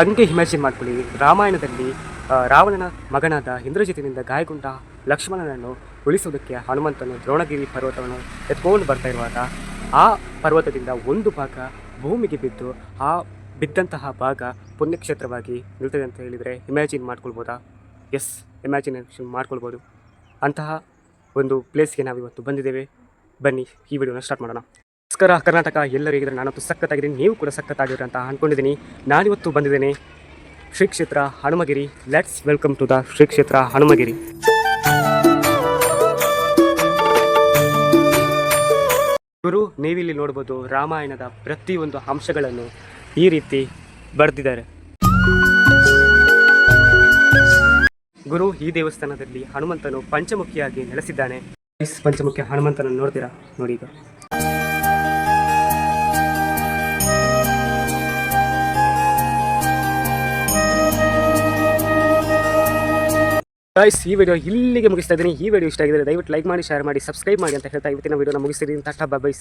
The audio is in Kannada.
ಹಂಗೆ ಇಮ್ಯಾಜಿನ್ ಮಾಡ್ಕೊಳ್ಳಿ. ರಾಮಾಯಣದಲ್ಲಿ ರಾವಣನ ಮಗನಾದ ಇಂದ್ರಜಿತಿನಿಂದ ಗಾಯಗೊಂಡ ಲಕ್ಷ್ಮಣನನ್ನು ಉಳಿಸೋದಕ್ಕೆ ಹನುಮಂತನು ದ್ರೋಣಗಿರಿ ಪರ್ವತವನ್ನು ಎತ್ಕೊಂಡು ಬರ್ತಾ ಇರುವಾಗ ಆ ಪರ್ವತದಿಂದ ಒಂದು ಭಾಗ ಭೂಮಿಗೆ ಬಿದ್ದು ಆ ಬಿದ್ದಂತಹ ಭಾಗ ಪುಣ್ಯಕ್ಷೇತ್ರವಾಗಿ ನಿಲ್ತದೆ ಅಂತ ಹೇಳಿದರೆ ಇಮ್ಯಾಜಿನ್ ಮಾಡ್ಕೊಳ್ಬೋದಾ? ಎಸ್, ಇಮ್ಯಾಜಿನೇಷನ್ ಮಾಡ್ಕೊಳ್ಬೋದು. ಅಂತಹ ಒಂದು ಪ್ಲೇಸ್ಗೆ ನಾವಿವತ್ತು ಬಂದಿದ್ದೇವೆ. ಬನ್ನಿ, ಈ ವಿಡಿಯೋನ ಸ್ಟಾರ್ಟ್ ಮಾಡೋಣ. ನಮಸ್ಕಾರ, ಕರ್ನಾಟಕ. ಎಲ್ಲರೂ ಹೇಗಿದ್ರೆ ನಾನಂತೂ ಸಖತ್ತಾಗಿದ್ದೀನಿ. ನೀವು ಕೂಡ ಸಖತ್ತಾಗಿರೋ ಅಂತ ಅಂದ್ಕೊಂಡಿದ್ದೀನಿ ನಾನಿವತ್ತು ಬಂದಿದ್ದೇನೆ Shri Kshetra Hanumagiri. Let's welcome to the Shri Kshetra Hanumagiri. ಗುರು ನೀವಿಲ್ಲಿ ನೋಡ್ಬೋದು ರಾಮಾಯಣದ ಪ್ರತಿಯೊಂದು ಅಂಶಗಳನ್ನು ಈ ರೀತಿ ಬರೆದಿದ್ದಾರೆ. ಗುರು, ಈ ದೇವಸ್ಥಾನದಲ್ಲಿ ಹನುಮಂತನು ಪಂಚಮುಖಿಯಾಗಿ ನೆಲೆಸಿದ್ದಾನೆ. ಪಂಚಮುಖಿ ಹನುಮಂತನನ್ನು ನೋಡ್ತೀರಾ? ನೋಡಿ ಗೈಸ್ ಈ ವಿಡಿಯೋ ಇಲ್ಲಿಗೆ ಮುಗಿಸ್ತಾ ಇದ್ದೀನಿ. ಈ ವಿಡಿಯೋ ಇಷ್ಟ ಆಗಿದ್ರೆ ದಯವಿಟ್ಟು ಲೈಕ್ ಮಾಡಿ ಶೇರ್ ಮಾಡಿ ಸಬ್ಸ್ಕ್ರೈಬ್ ಮಾಡಿ ಅಂತ ಹೇಳ್ತಾ ಇವತ್ತಿನ ವಿಡಿಯೋನ ಮುಗಿಸ್ತೀನಿ. ತಟ್ಟ ಬೈಸ್